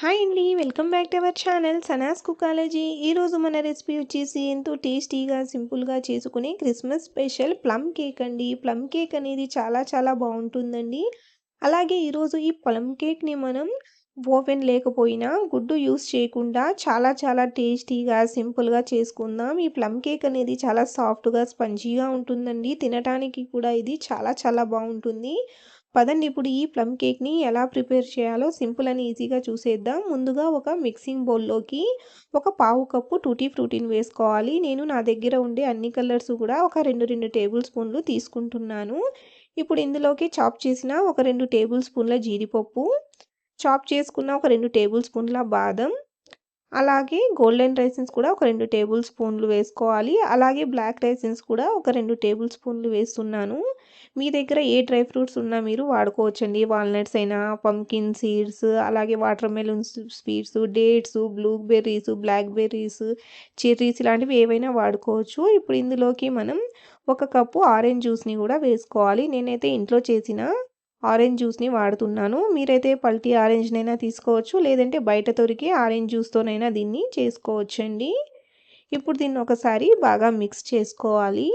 Hi అండి welcome back to our channel Sanas cookology ఈరోజు మన రెసిపీ వచ్చేసి ఎంతో టేస్టీగా సింపుల్గా చేసుకునే క్రిస్మస్ స్పెషల్ ప్లమ్ కేక్ అండి. ప్లమ్ కేక్ అనేది చాలా చాలా బాగుంటుందండి. అలాగే ఈరోజు ఈ ప్లమ్ కేక్ని మనం ఓవెన్ లేకపోయినా గుడ్డు యూస్ చేయకుండా చాలా చాలా టేస్టీగా సింపుల్గా చేసుకుందాం. ఈ ప్లమ్ కేక్ అనేది చాలా సాఫ్ట్గా స్పంజీగా ఉంటుందండి. తినడానికి కూడా ఇది చాలా చాలా బాగుంటుంది. పదండి. ఇప్పుడు ఈ ప్లమ్ కేక్ని ఎలా ప్రిపేర్ చేయాలో సింపుల్ అని ఈజీగా చూసేద్దాం. ముందుగా ఒక మిక్సింగ్ బౌల్లోకి ఒక పావు కప్పు టూటీ ఫ్రూటీని వేసుకోవాలి. నేను నా దగ్గర ఉండే అన్ని కలర్స్ కూడా ఒక రెండు రెండు టేబుల్ స్పూన్లు తీసుకుంటున్నాను. ఇప్పుడు ఇందులోకి చాప్ చేసిన ఒక రెండు టేబుల్ స్పూన్ల జీడిపప్పు చాప్ చేసుకున్న ఒక రెండు టేబుల్ స్పూన్ల బాదం అలాగే గోల్డెన్ రైసెన్స్ కూడా ఒక రెండు టేబుల్ స్పూన్లు వేసుకోవాలి. అలాగే బ్లాక్ రైసిన్స్ కూడా ఒక రెండు టేబుల్ స్పూన్లు వేస్తున్నాను. మీ దగ్గర ఏ డ్రై ఫ్రూట్స్ ఉన్నా మీరు వాడుకోవచ్చండి. వాల్నట్స్ అయినా పంకిన్ సీడ్స్ అలాగే water melon sweets dates blueberries black berries cherries ఇలాంటివి ఏవైనా వాడుకోవచ్చు. ఇప్పుడు ఇందులోకి మనం ఒక కప్పు ఆరెంజ్ జ్యూస్ని కూడా వేసుకోవాలి. నేనైతే ఇంట్లో చేసిన ఆరెంజ్ జ్యూస్ని వాడుతున్నాను. మీరైతే పల్టీ ఆరెంజ్నైనా తీసుకోవచ్చు లేదంటే బయట దొరికి ఆరెంజ్ జ్యూస్తోనైనా దీన్ని చేసుకోవచ్చండి. ఇప్పుడు దీన్ని ఒకసారి బాగా మిక్స్ చేసుకోవాలి.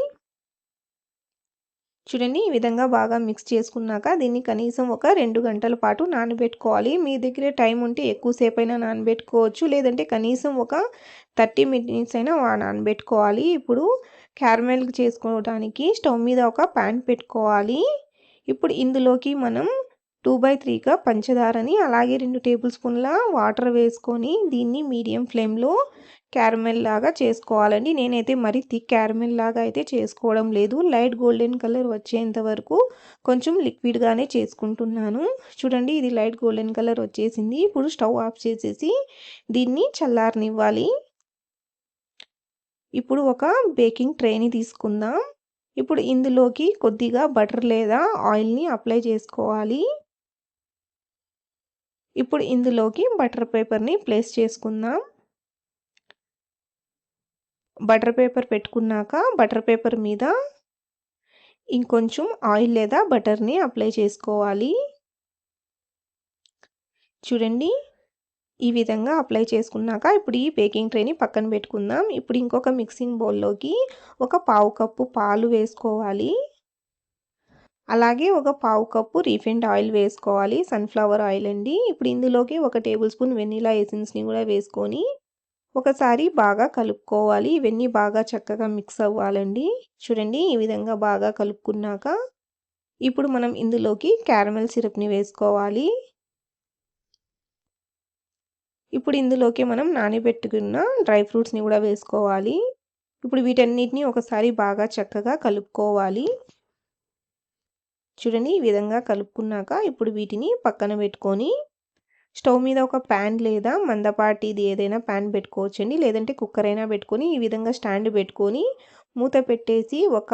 చూడండి ఈ విధంగా బాగా మిక్స్ చేసుకున్నాక దీన్ని కనీసం ఒక రెండు గంటల పాటు నానబెట్టుకోవాలి. మీ దగ్గర టైం ఉంటే ఎక్కువసేపు అయినా నానబెట్టుకోవచ్చు లేదంటే కనీసం ఒక థర్టీ మినిట్స్ అయినా నానబెట్టుకోవాలి. ఇప్పుడు క్యారమెల్ చేసుకోవడానికి స్టవ్ మీద ఒక ప్యాన్ పెట్టుకోవాలి. ఇప్పుడు ఇందులోకి మనం టూ బై త్రీగా పంచదారని అలాగే రెండు టేబుల్ స్పూన్ల వాటర్ వేసుకొని దీన్ని మీడియం ఫ్లేమ్లో క్యారమెల్ లాగా చేసుకోవాలండి. నేనైతే మరి థిక్ క్యారమెల్ లాగా అయితే చేసుకోవడం లేదు. లైట్ గోల్డెన్ కలర్ వచ్చేంత వరకు కొంచెం లిక్విడ్గానే చేసుకుంటున్నాను. చూడండి ఇది లైట్ గోల్డెన్ కలర్ వచ్చేసింది. ఇప్పుడు స్టవ్ ఆఫ్ చేసేసి దీన్ని చల్లారనివ్వాలి. ఇప్పుడు ఒక బేకింగ్ ట్రేని తీసుకుందాం. ఇప్పుడు ఇందులోకి కొద్దిగా బటర్ లేదా ఆయిల్ని అప్లై చేసుకోవాలి. ఇప్పుడు ఇందులోకి బటర్ పేపర్ని ప్లేస్ చేసుకుందాం. బటర్ పేపర్ పెట్టుకున్నాక బటర్ పేపర్ మీద ఇంకొంచెం ఆయిల్ లేదా బటర్ని అప్లై చేసుకోవాలి. చూడండి. ఈ విధంగా అప్లై చేసుకున్నాక ఇప్పుడు ఈ బేకింగ్ ట్రేని పక్కన పెట్టుకుందాం. ఇప్పుడు ఇంకొక మిక్సింగ్ బౌల్లోకి ఒక పావు కప్పు పాలు వేసుకోవాలి. అలాగే ఒక పావు కప్పు రీఫైండ్ ఆయిల్ వేసుకోవాలి. సన్ఫ్లవర్ ఆయిల్ అండి. ఇప్పుడు ఇందులోకి ఒక టేబుల్ స్పూన్ వెన్నీలా ఎసెన్స్ని కూడా వేసుకొని ఒకసారి బాగా కలుపుకోవాలి. ఇవన్నీ బాగా చక్కగా మిక్స్ అవ్వాలండి. చూడండి ఈ విధంగా బాగా కలుపుకున్నాక ఇప్పుడు మనం ఇందులోకి క్యారమెల్ సిరప్ని వేసుకోవాలి. ఇప్పుడు ఇందులోకి మనం నానబెట్టుకున్న డ్రై ఫ్రూట్స్ని కూడా వేసుకోవాలి. ఇప్పుడు వీటన్నిటిని ఒకసారి బాగా చక్కగా కలుపుకోవాలి. చూడండి ఈ విధంగా కలుపుకున్నాక ఇప్పుడు వీటిని పక్కన పెట్టుకొని స్టవ్ మీద ఒక ప్యాన్ లేదా మందపాటిది ఏదైనా ప్యాన్ పెట్టుకోవచ్చండి. లేదంటే కుక్కర్ అయినా పెట్టుకొని ఈ విధంగా స్టాండ్ పెట్టుకొని మూత పెట్టేసి ఒక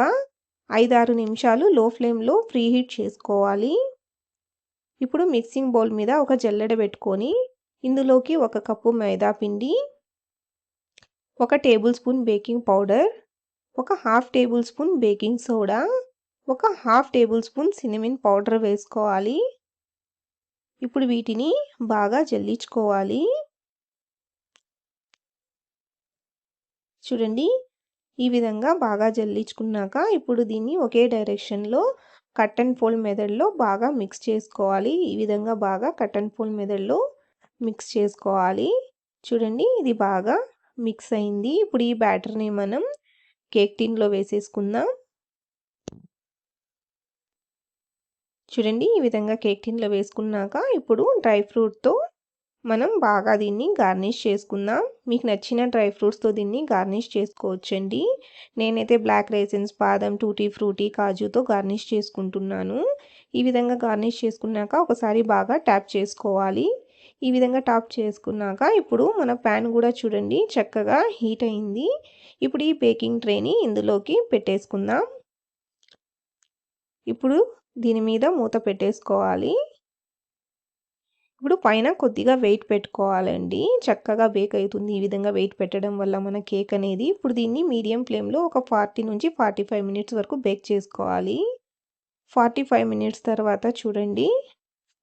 ఐదారు నిమిషాలు లో ఫ్లేమ్లో ఫ్రీ హీట్ చేసుకోవాలి. ఇప్పుడు మిక్సింగ్ బౌల్ మీద ఒక జల్లెడ పెట్టుకొని ఇందులోకి ఒక కప్పు మైదా పిండి ఒక టేబుల్ స్పూన్ బేకింగ్ పౌడర్ ఒక half table spoon baking soda ఒక half table spoon cinnamon powder వేసుకోవాలి. ఇప్పుడు వీటిని బాగా జల్లించుకోవాలి. చూడండి ఈ విధంగా బాగా జల్లించుకున్నాక ఇప్పుడు దీన్ని ఒకే డైరెక్షన్లో కట్ అండ్ ఫోల్డ్ మెథడ్లో బాగా మిక్స్ చేసుకోవాలి. ఈ విధంగా బాగా కట్ అండ్ ఫోల్డ్ మెథడ్లో మిక్స్ చేసుకోవాలి. చూడండి ఇది బాగా మిక్స్ అయింది. ఇప్పుడు ఈ బ్యాటర్ని మనం కేక్ టిన్లో వేసేసుకుందాం. చూడండి ఈ విధంగా కేక్ టిన్లో వేసుకున్నాక ఇప్పుడు డ్రై ఫ్రూట్తో మనం బాగా దీన్ని గార్నిష్ చేసుకుందాం. మీకు నచ్చిన డ్రై ఫ్రూట్స్తో దీన్ని గార్నిష్ చేసుకోవచ్చండి. నేనైతే బ్లాక్ రైసెన్స్ బాదం టూటీ ఫ్రూటీ కాజుతో గార్నిష్ చేసుకుంటున్నాను. ఈ విధంగా గార్నిష్ చేసుకున్నాక ఒకసారి బాగా ట్యాప్ చేసుకోవాలి. ఈ విధంగా టాప్ చేసుకున్నాక ఇప్పుడు మన ప్యాన్ కూడా చూడండి చక్కగా హీట్ అయింది. ఇప్పుడు ఈ బేకింగ్ ట్రేని ఇందులోకి పెట్టేసుకుందాం. ఇప్పుడు దీని మీద మూత పెట్టేసుకోవాలి. ఇప్పుడు పైన కొద్దిగా వెయిట్ పెట్టుకోవాలండి. చక్కగా బేక్ అవుతుంది. ఈ విధంగా వెయిట్ పెట్టడం వల్ల మన కేక్ అనేది ఇప్పుడు దీన్ని మీడియం ఫ్లేమ్లో ఒక ఫార్టీ నుంచి ఫార్టీ ఫైవ్ మినిట్స్ వరకు బేక్ చేసుకోవాలి. ఫార్టీ ఫైవ్ మినిట్స్ తర్వాత చూడండి.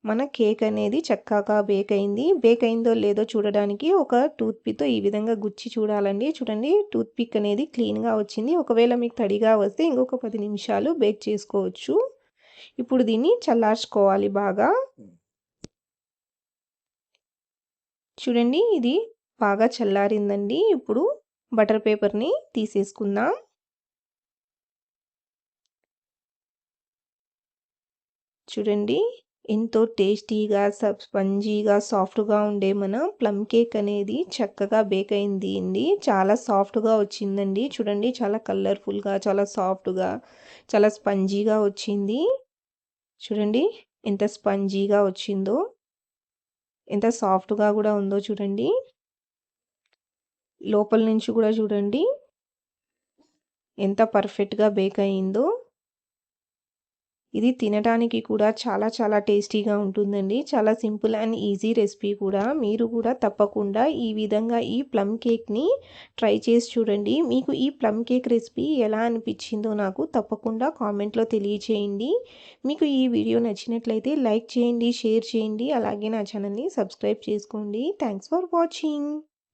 మన కేక్ అనేది చక్కగా బేక్ అయింది. బేక్ అయిందో లేదో చూడడానికి ఒక టూత్పిక్తో ఈ విధంగా గుచ్చి చూడాలండి. చూడండి టూత్పిక్ అనేది క్లీన్గా వచ్చింది. ఒకవేళ మీకు తడిగా వస్తే ఇంకొక పది నిమిషాలు బేక్ చేసుకోవచ్చు. ఇప్పుడు దీన్ని చల్లార్చుకోవాలి బాగా. చూడండి ఇది బాగా చల్లారిందండి. ఇప్పుడు బటర్ పేపర్ని తీసేసుకుందాం. చూడండి ఎంతో టేస్టీగా సబ్ స్పంజీగా సాఫ్ట్గా ఉండే మన ప్లమ్ కేక్ అనేది చక్కగా బేక్ అయింది అండి. చాలా సాఫ్ట్గా వచ్చిందండి. చూడండి చాలా కలర్ఫుల్గా చాలా సాఫ్ట్గా చాలా స్పంజీగా వచ్చింది. చూడండి ఎంత స్పంజీగా వచ్చిందో ఎంత సాఫ్ట్గా కూడా ఉందో చూడండి. లోపల నుంచి కూడా చూడండి ఎంత పర్ఫెక్ట్గా బేక్ అయిందో. ఇది తినడానికి కూడా చాలా చాలా టేస్టీగా ఉంటుందండి. చాలా సింపుల్ అండ్ ఈజీ రెసిపీ కూడా. మీరు కూడా తప్పకుండా ఈ విధంగా ఈ ప్లమ్ కేక్ని ట్రై చేసి చూడండి. మీకు ఈ ప్లమ్ కేక్ రెసిపీ ఎలా అనిపించిందో నాకు తప్పకుండా కామెంట్లో తెలియచేయండి. మీకు ఈ వీడియో నచ్చినట్లయితే లైక్ చేయండి షేర్ చేయండి. అలాగే నా ఛానల్ని సబ్స్క్రైబ్ చేసుకోండి. Thanks for watching.